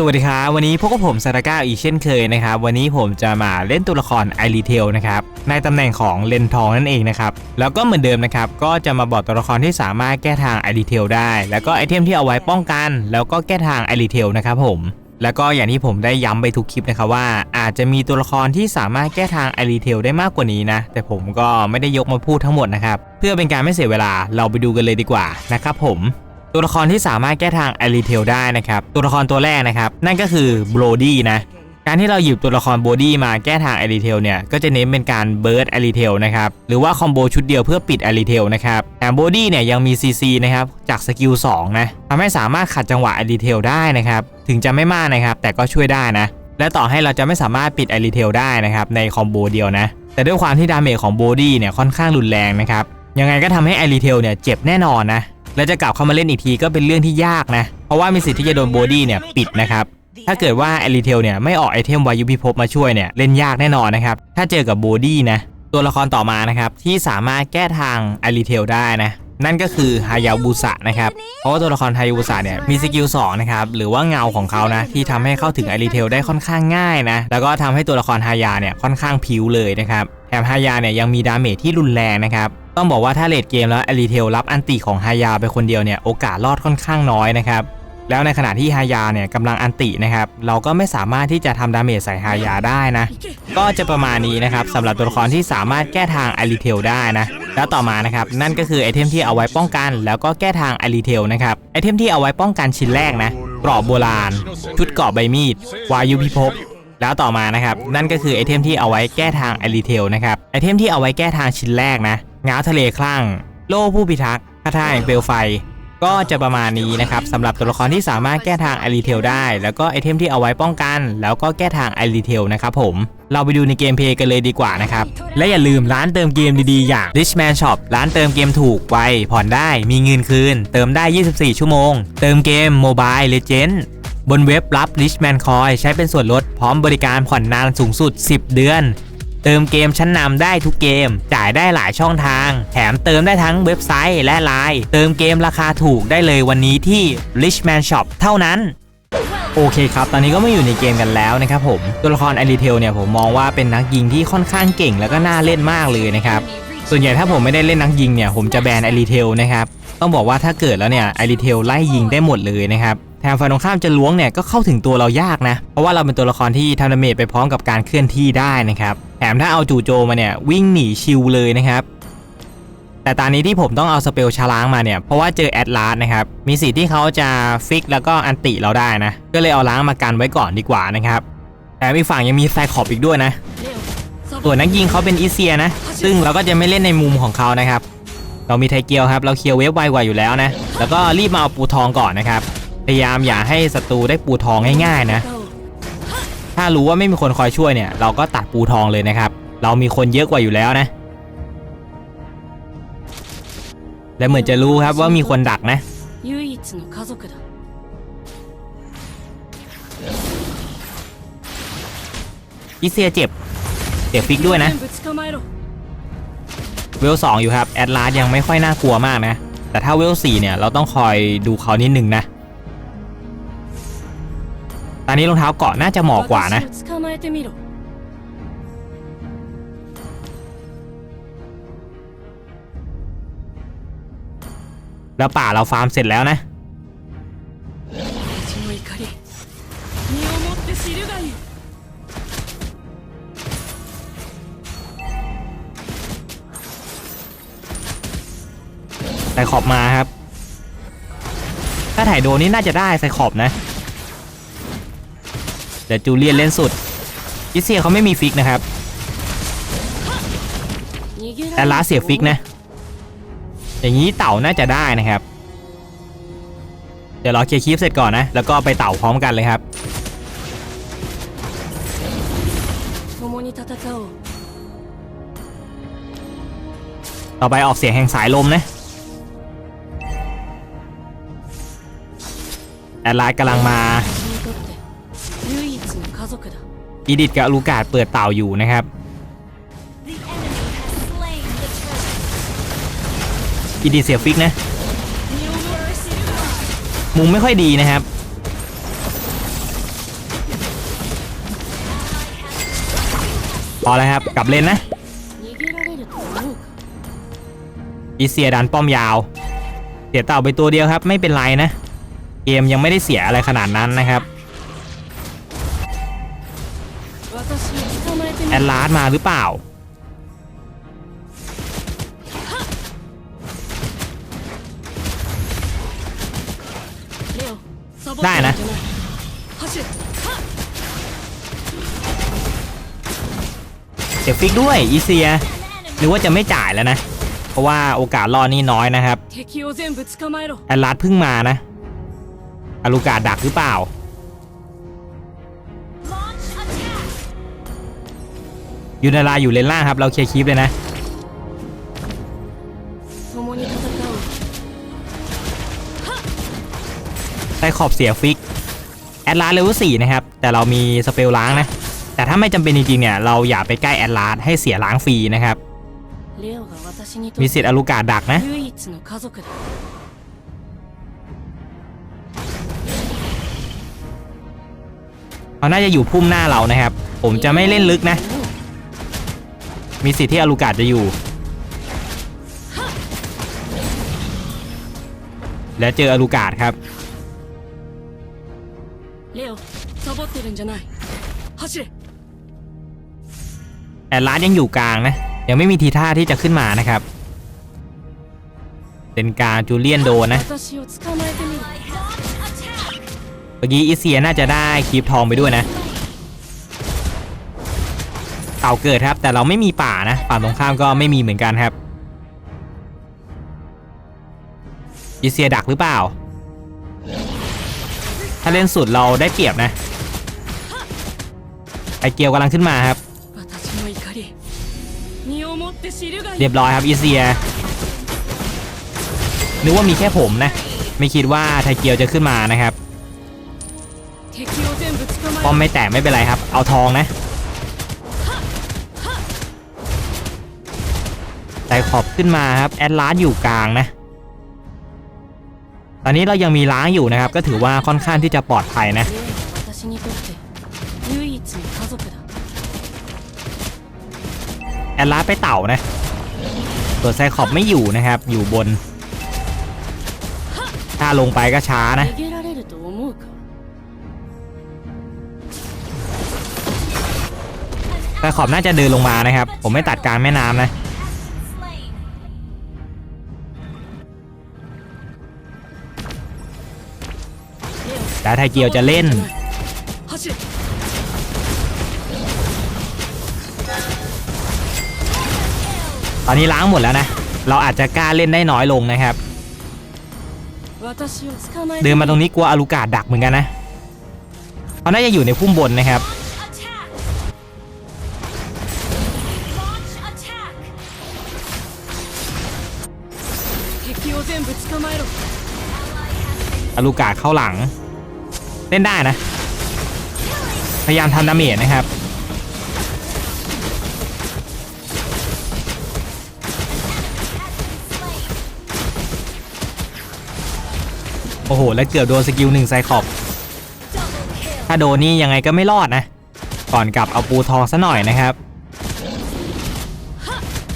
สวัสดีครับ วันนี้พวกบผมซาตาก้าอีกเช่นเคยนะครับ วันนี้ผมจะมาเล่นตัวละครไอรีเทลนะครับ ในตำแหน่งของเลนทองนั่นเองนะครับ แล้วก็เหมือนเดิมนะครับ ก็จะมาบอกตัวละครที่สามารถแก้ทางไอรีเทลได้ แล้วก็ไอเทมที่เอาไว้ป้องกัน แล้วก็แก้ทางไอรีเทลนะครับผมแล้วก็อย่างที่ผมได้ย้ำไปทุกคลิปนะครับว่าอาจจะมีตัวละครที่สามารถแก้ทางไอรีเทลได้มากกว่านี้นะ แต่ผมก็ไม่ได้ยกมาพูดทั้งหมดนะครับ เพื่อเป็นการไม่เสียเวลาเราไปดูกันเลยดีกว่านะครับผม ตัวละครที่สามารถแก้ทางไอรีเทลได้นะครับ ตัวละครตัวแรกนะครับนั่นก็คือโบรดี้นะการที่เราหยิบตัวละครโบดี้มาแก้ทางไอรีเทลเนี่ยก็จะเน้นเป็นการเบิร์ดไอรีเทลนะครับหรือว่าคอมโบชุดเดียวเพื่อปิดไอรีเทลนะครับแถมโบดี้เนี่ยยังมี CC นะครับจากสกิล2นะทำให้สามารถขัดจังหวะไอรีเทลได้นะครับถึงจะไม่มากนะครับแต่ก็ช่วยได้นะและต่อให้เราจะไม่สามารถปิดไอรีเทลได้นะครับในคอมโบเดียวนะแต่ด้วยความที่ดาเมจของโบดี้เนี่ยค่อนข้างรุนแรงนะครับยังไงก็ทำให้ไอรีเทลเนี่ยเจ็บแน่นอนนะ และจะกลับเข้ามาเล่นอีกทีก็เป็นเรื่องที่ยากนะ เพราะว่ามีสิทธิ์ที่จะโดนโบดี้เนี่ยปิดนะครับ ถ้าเกิดว่าไอรีเทลเนี่ยไม่ออกไอเทมวายุพิภพมาช่วยเนี่ยเล่นยากแน่นอนนะครับ ถ้าเจอกับโบดี้นะ ตัวละครต่อมานะครับที่สามารถแก้ทางไอรีเทลได้นะนั่นก็คือฮายาบุสะนะครับ เพราะว่าตัวละครฮายาบุสะเนี่ยมีสกิล2นะครับ หรือว่าเงาของเขานะ ที่ทำให้เข้าถึงไอรีเทลได้ค่อนข้างง่ายนะ แล้วก็ทำให้ตัวละครฮายาเนี่ยค่อนข้างผิวเลยนะครับ แถมฮายาเนี่ยยังมีดาเมจที่รุนแรงนะครับ ต้องบอกว่าถ้าเลดเกมแล้วอรีเทลรับอันติของฮายาไปคนเดียวเนี่ยโอกาสรอดค่อนข้างน้อยนะครับ แล้วในขณะที่ฮายาเนี่ยกำลังอันตินะครับ เราก็ไม่สามารถที่จะทำดาเมจใส่ฮายาได้นะ ก็จะประมาณนี้นะครับสำหรับตัวละครที่สามารถแก้ทางอรีเทลได้นะ แล้วต่อมานะครับนั่นก็คือไอเทมที่เอาไว้ป้องกัน แล้วก็แก้ทางอรีเทลนะครับ ไอเทมที่เอาไว้ป้องกันชิ้นแรกนะกรอบโบราณ ชุดเกราะใบมีด วายุพิภพ แล้วต่อมานะครับ นั่นก็คือไอเทมที่เอาไว้แก้ทางไอรีเทลนะครับ ไอเทมที่เอาไว้แก้ทางชิ้นแรกนะง้าวทะเลคลั่ง โล่ผู้พิทักษ์คาถาแห่งเปลวไฟ ก็จะประมาณนี้นะครับสำหรับตัวละครที่สามารถแก้ทางไอรีเทลได้ แล้วก็ไอเทมที่เอาไว้ป้องกัน แล้วก็แก้ทางไอรีเทลนะครับผมเราไปดูในเกมเพลย์กันเลยดีกว่านะครับ และอย่าลืมร้านเติมเกมดีๆ อย่าง Richman Shop ร้านเติมเกมถูกไวผ่อนได้มีเงินคืน เติมได้ 24 ชั่วโมง เติมเกม Mobile Legend บนเว็บรับ Richman Coin ใช้เป็นส่วนลดพร้อมบริการผ่อนนานสูงสุด 10 เดือน เติมเกมชั้นนำได้ทุกเกม จ่ายได้หลายช่องทาง แถมเติมได้ทั้งเว็บไซต์และไลน์เติมเกมราคาถูกได้เลยวันนี้ที่ Richman Shop เท่านั้นโอเคครับ ตอนนี้ก็ไมาอยู่ในเกมกันแล้วนะครับผม ตัวละครไอรีเทลเนี่ยผมมองว่าเป็นนักยิงที่ค่อนข้างเก่งแล้วก็น่าเล่นมากเลยนะครับ ส่วนใหญ่ถ้าผมไม่ได้เล่นนักยิงเนี่ยผมจะแบนไอรีเทลนะครับ ต้องบอกว่าถ้าเกิดแล้วเนี่ยไอรีเทลไล่ยิงได้หมดเลยนะครับ แถมฝ่ายตรงข้ามจะล้วงเนี่ยก็เข้าถึงตัวเรายากนะ เพราะว่าเราเป็นตัวละครที่ทำดาเมจไปพร้อมกับการเคลื่อนที่ได้นะครับ แถมถ้าเอาจู่โจมมาเนี่ยวิ่งหนีชิวเลยนะครับ แต่ตอนนี้ที่ผมต้องเอาสเปลชาล้างมาเนี่ย เพราะว่าเจอแอดลาสนะครับ มีสิทธิ์ที่เขาจะฟิกแล้วก็อันติเราได้นะ ก็เลยเอาล้างมากันไว้ก่อนดีกว่านะครับ แต่อีกฝั่งยังมีไซคอบอีกด้วยนะ ส่วนนักยิงเขาเป็นอีเซียนะ ซึ่งเราก็จะไม่เล่นในมุมของเขานะครับ เรามีไทเกียวครับ เราเคลียร์เวฟไวกว่าอยู่แล้วนะ แล้วก็รีบมาเอาปูทองก่อนนะครับ พยายามอย่าให้ศัตรูได้ปูทองง่ายๆนะ ถ้ารู้ว่าไม่มีคนคอยช่วยเนี่ย เราก็ตัดปูทองเลยนะครับ เรามีคนเยอะกว่าอยู่แล้วนะ และเหมือนจะรู้ครับว่ามีคนดักนะอิเซียเจ็บ เจ็บฟิกด้วยนะ เวลสองอยู่ครับ แอดลาร์ยังไม่ค่อยน่ากลัวมากนะ แต่ถ้าเวลสี่เนี่ย เราต้องคอยดูเขานิดหนึ่งนะ ตอนนี้รองเท้าเกาะน่าจะเหมาะกว่านะ แล้วป่าเราฟาร์มเสร็จแล้วนะใส่ขอบมาครับ ถ้าถ่ายโดนนี่น่าจะได้ใส่ขอบนะ เดี๋ยวจูเลียนเล่นสุดอิเซียเขาไม่มีฟิกนะครับ แต่ล้าเสียฟิกนะ อย่างนี้เต่าน่าจะได้นะครับ เดี๋ยวรอเคลียร์คลิปเสร็จก่อนนะ แล้วก็ไปเต่าพร้อมกันเลยครับ ต่อไปออกเสียงแห่งสายลมนะแอลไลน์กำลังมา อีดิดกับลูกาดเปิดเต่าอยู่นะครับอีดิดเสียฟิกนะ มุมไม่ค่อยดีนะครับพอแล้วครับ กลับเลนนะอีเสียดันป้อมยาว เสียเต่าไปตัวเดียวครับ ไม่เป็นไรนะ เกมยังไม่ได้เสียอะไรขนาดนั้นนะครับ แอดลาสมาหรือเปล่า ได้นะ เสียฟิกด้วยอีเซียหรือว่าจะไม่จ่ายแล้วนะ เพราะว่าโอกาสรอดนี่น้อยนะครับแอดลาดเพิ่งมานะอารูกาดักหรือเปล่า ยูนาราอยู่เลนล่างครับ เราเคลียร์คลิปเลยนะ ใต้ขอบเสียฟิก แอดลาร์เลเวลสี่นะครับ แต่เรามีสเปลล้างนะ แต่ถ้าไม่จำเป็นจริงๆเนี่ย เราอย่าไปใกล้แอดลาร์ให้เสียล้างฟรีนะครับ มีสิทธิ์อลูกาดักนะเขาน่าจะอยู่พุ่มหน้าเรานะครับ ผมจะไม่เล่นลึกนะ มีสิทธิ์ที่อาลูกาจะอยู่ และเจออาลูกาครับ レオサボってるんじゃない走れ แอดลาสยังอยู่กลางนะ ยังไม่มีทีท่าที่จะขึ้นมานะครับ เป็นการจูเลียนโดนนะ 私を捕まえてみる Launch attack. เมื่อกี้อีเซียน่าจะได้คลิปทองไปด้วยนะ เต่าเกิดครับ แต่เราไม่มีป่านะฝั่งตรงข้ามก็ไม่มีเหมือนกันครับอีเซียดักหรือเปล่า ถ้าเล่นสุดเราได้เปรียบนะไอเกียวกำลังขึ้นมาครับ เรียบร้อยครับอีเซียนึกว่ามีแค่ผมนะ ไม่คิดว่าไทเกียวจะขึ้นมานะครับป้อมไม่แตกไม่เป็นไรครับ เอาทองนะ ใส่ขอบขึ้นมาครับแอดลาสอยู่กลางนะ ตอนนี้เรายังมีร้างอยู่นะครับ ก็ถือว่าค่อนข้างที่จะปลอดภัยนะแอดลาสไปเต่านะตัวส่ขอบไม่อยู่นะครับ อยู่บน ถ้าลงไปก็ช้านะ ไซขอบน่าจะเดินลงมานะครับ ผมไม่ตัดกลางแม่น้ำนะ การไทเกียวจะเล่น ตอนนี้ล้างหมดแล้วนะ เราอาจจะกล้าเล่นได้น้อยลงนะครับ เดินมาตรงนี้กลัวอาลูกาดดักเหมือนกันนะเขาน่าจะอยู่ในพุ่มบนนะครับอลูกาเข้าหลัง เล่นได้นะ พยายามทำดาเมจนะครับ โอ้โห แล้วเกือบโดนสกิลหนึ่งไซคอบ ถ้าโดนนี่ยังไงก็ไม่รอดนะ ก่อนกลับเอาปูทองซะหน่อยนะครับ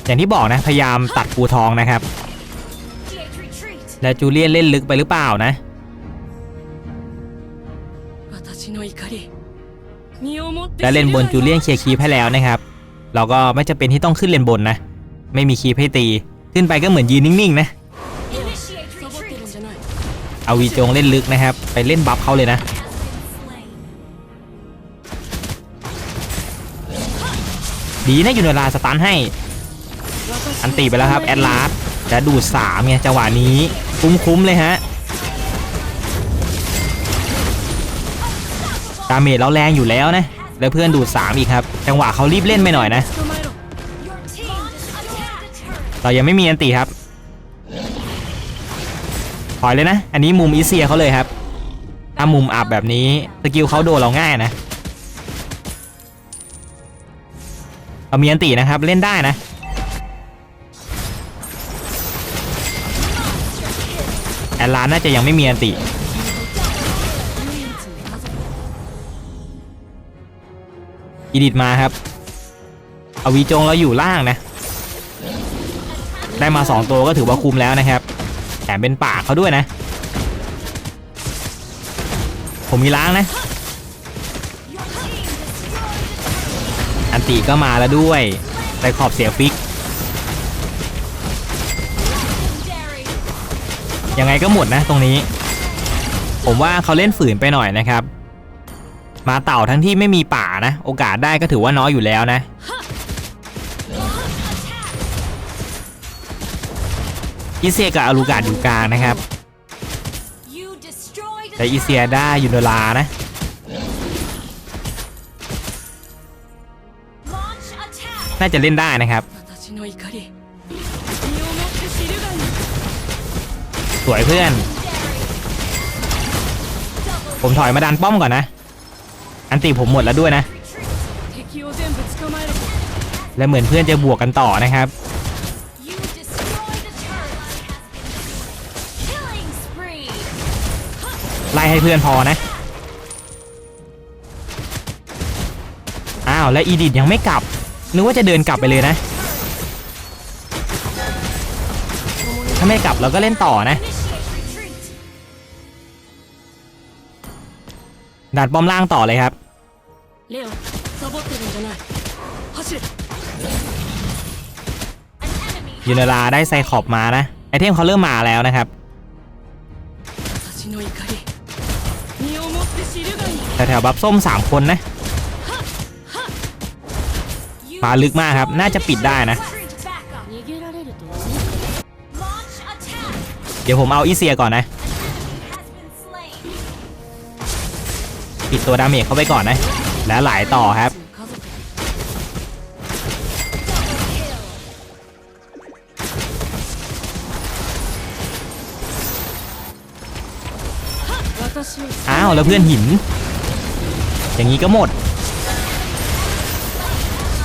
อย่างที่บอกนะ พยายามตัดปูทองนะครับ และจูเลียนเล่นลึกไปหรือเปล่านะ และเลนบนจูเลียนเคลียร์คีปให้แล้วนะครับ เราก็ไม่จะเป็นที่ต้องขึ้นเลนบนนะ ไม่มีคีปให้ตี ขึ้นไปก็เหมือนยืนนิ่งๆนะ เอาวีจงเล่นลึกนะครับ ไปเล่นบัฟเขาเลยนะ ดีนะอยู่ในลาสตันให้ อันตีไปแล้วครับ แอดลาสจะดูดสามไงจังหวะนี้ คุ้มๆเลยฮะ ดาเมจเราแรงอยู่แล้วนะ แล้วเพื่อนดูด3อีกครับ จังหวะเขารีบเล่นไปหน่อยนะ เรายังไม่มีอันตีครับถอยเลยนะ อันนี้มุมอีเซียเขาเลยครับ ถ้ามุมอับแบบนี้สกิลเขาโดนเราง่ายนะ เรามีอันตีนะครับเล่นได้นะแอลลาน่าจะยังไม่มีอันตี อีดิทมาครับเอาวีจงเราอยู่ล่างนะ ได้มา 2 ตัวก็ถือว่าคุ้มแล้วนะครับ แถมเป็นป่ากเขาด้วยนะ ผมมีล้างนะ อันติก็มาแล้วด้วย แต่ขอบเสียฟิก ยังไงก็หมดนะตรงนี้ ผมว่าเขาเล่นฝืนไปหน่อยนะครับ มาเต่าทั้งที่ไม่มีป่า นะ โอกาสได้ก็ถือว่าน้อยอยู่แล้วนะ อิเซียกับอารูกาดอยู่กลางนะครับ แต่อิเซียได้ยูโนลานะน่าจะเล่นได้นะครับ สวยเพื่อน ผมถอยมาดันป้อมก่อนนะ อันติผมหมดแล้วด้วยนะ และเหมือนเพื่อนจะบวกกันต่อนะครับ ไล่ให้เพื่อนพอนะ อ้าว และอีดิดยังไม่กลับ นึกว่าจะเดินกลับไปเลยนะ ถ้าไม่กลับเราก็เล่นต่อนะดัดบอมล่างต่อเลยครับ レオサボってるんじゃない走れ An enemy ยูนาราได้ไซคอบมานะ ไอเทมเขาเริ่มมาแล้วนะครับ 私の怒り身をもって知るがいい แถวๆบัฟส้ม 3 คนนะ You มาลึกมากครับ น่าจะปิดได้นะ retreat back up. 逃げられるとはね Launch attack. เดี๋ยวผมเอาอีเซียก่อนนะ An enemy has been slain. ปิดตัวดาเมจเข้าไปก่อนนะ และหลายต่อครับ อ้าว แล้วเพื่อนหิน อย่างนี้ก็หมด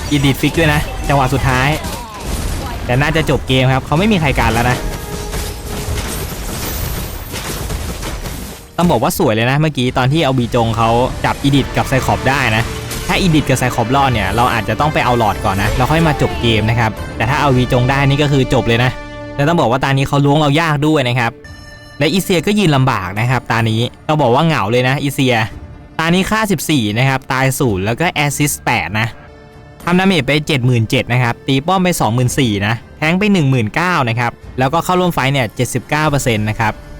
อีดิทฟิกด้วยนะ จังหวะสุดท้าย แต่น่าจะจบเกมครับ เขาไม่มีใครการแล้วนะ ต้องบอกว่าสวยเลยนะเมื่อกี้ตอนที่เอาบีจงเขาจับอีดิทกับไซคอบได้นะ ถ้าอีดิทกับไซคอบรอดเนี่ยเราอาจจะต้องไปเอาหลอดก่อนนะแล้วค่อยมาจบเกมนะครับแต่ถ้าเอาวีจงได้นี่ก็คือจบเลยนะแต่ต้องบอกว่าตานี้เขาล้วงเรายากด้วยนะครับและอีเซียก็ยืนลำบากนะครับตานี้ต้องบอกว่าเหงาเลยนะอีเซีย ตานี้ค่า 14 นะครับ ตายศูนย์แล้วก็แอสซิสต์8นะทำดาเมจไป 77,000นะครับ ตีป้อมไป 24,000นะ แทงไป 19,000นะครับ แล้วก็เข้าร่วมไฟเนี่ย 79%นะครับ